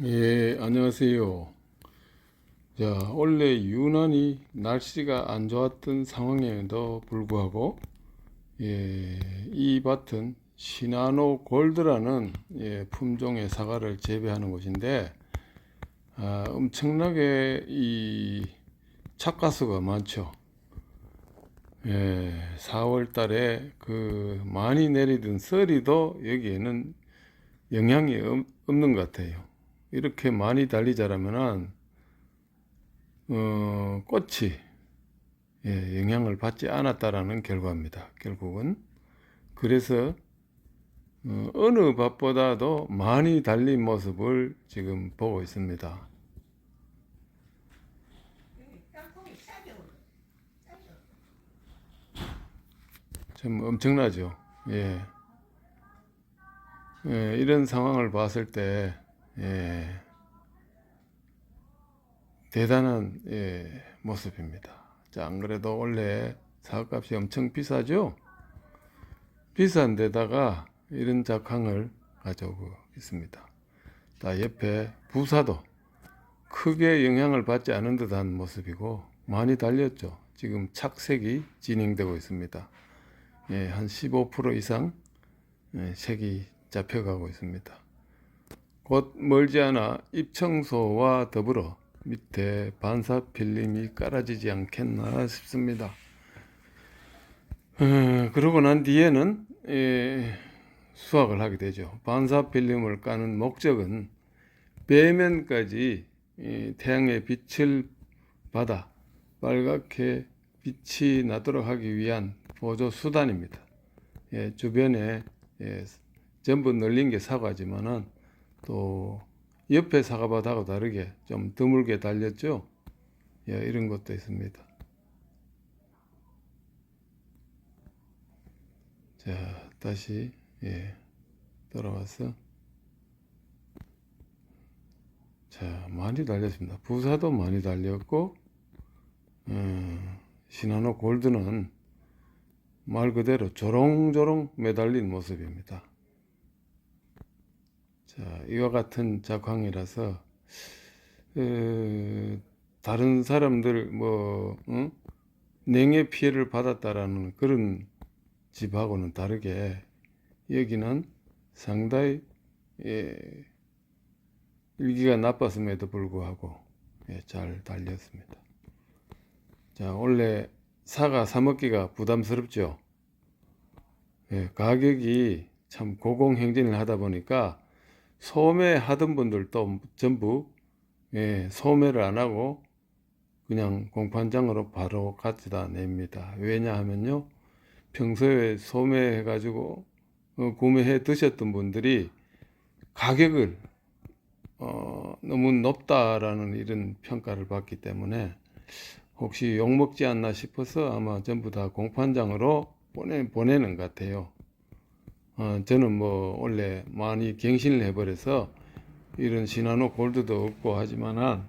예, 안녕하세요. 자, 원래 유난히 날씨가 안 좋았던 상황에도 불구하고, 예, 이 밭은 시나노 골드라는 예, 품종의 사과를 재배하는 곳인데, 아, 엄청나게 이 착가수가 많죠. 예, 4월 달에 그 많이 내리던 썰이도 여기에는 영향이 없- 없는 것 같아요. 이렇게 많이 달리 자라면은 어, 꽃이 예, 영향을 받지 않았다라는 결과입니다. 결국은 그래서 어, 어느 밭보다도 많이 달린 모습을 지금 보고 있습니다. 참 엄청나죠. 예. 예, 이런 상황을 봤을 때 예, 대단한 예, 모습입니다. 자, 안 그래도 원래 사과값이 엄청 비싸죠? 비싼 데다가 이런 작황을 가져오고 있습니다. 자, 옆에 부사도 크게 영향을 받지 않은 듯한 모습이고 많이 달렸죠. 지금 착색이 진행되고 있습니다. 예, 한 15% 이상 예, 색이 잡혀가고 있습니다. 곧 멀지 않아 입청소와 더불어 밑에 반사 필름이 깔아지지 않겠나 싶습니다. 어, 그러고 난 뒤에는 예, 수확을 하게 되죠. 반사 필름을 까는 목적은 배면까지 이 태양의 빛을 받아 빨갛게 빛이 나도록 하기 위한 보조 수단입니다. 예, 주변에 예, 전부 널린 게 사과지만은 또 옆에 사과밭하고 다르게 좀 드물게 달렸죠. 예, 이런 것도 있습니다. 자, 다시 예, 돌아와서 자, 많이 달렸습니다. 부사도 많이 달렸고 어, 시나노 골드는 말 그대로 조롱조롱 매달린 모습입니다. 자, 이와 같은 작황이라서 어, 다른 사람들 뭐 응? 냉해 피해를 받았다라는 그런 집하고는 다르게 여기는 상당히 예, 일기가 나빴음에도 불구하고 예, 잘 달렸습니다. 자, 원래 사과 사 먹기가 부담스럽죠. 예, 가격이 참 고공행진을 하다 보니까 소매 하던 분들도 전부 예, 소매를 안 하고 그냥 공판장으로 바로 가져다 냅니다. 왜냐하면요, 평소에 소매해가지고 어, 구매해 드셨던 분들이 가격을 어, 너무 높다라는 이런 평가를 받기 때문에 혹시 욕먹지 않나 싶어서 아마 전부 다 공판장으로 보내, 보내는 것 같아요. 어, 저는 뭐 원래 많이 갱신을 해버려서 이런 시나노 골드도 없고 하지만은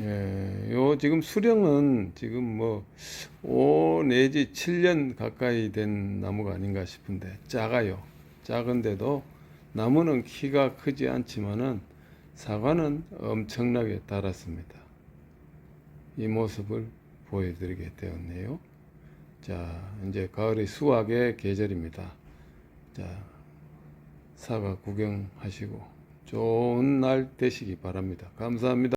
예, 요 지금 수령은 지금 뭐 5 내지 7년 가까이 된 나무가 아닌가 싶은데 작아요. 작은데도 나무는 키가 크지 않지만은 사과는 엄청나게 달았습니다. 이 모습을 보여드리게 되었네요. 자, 이제 가을의 수확의 계절입니다. 자, 사과 구경하시고 좋은 날 되시기 바랍니다. 감사합니다.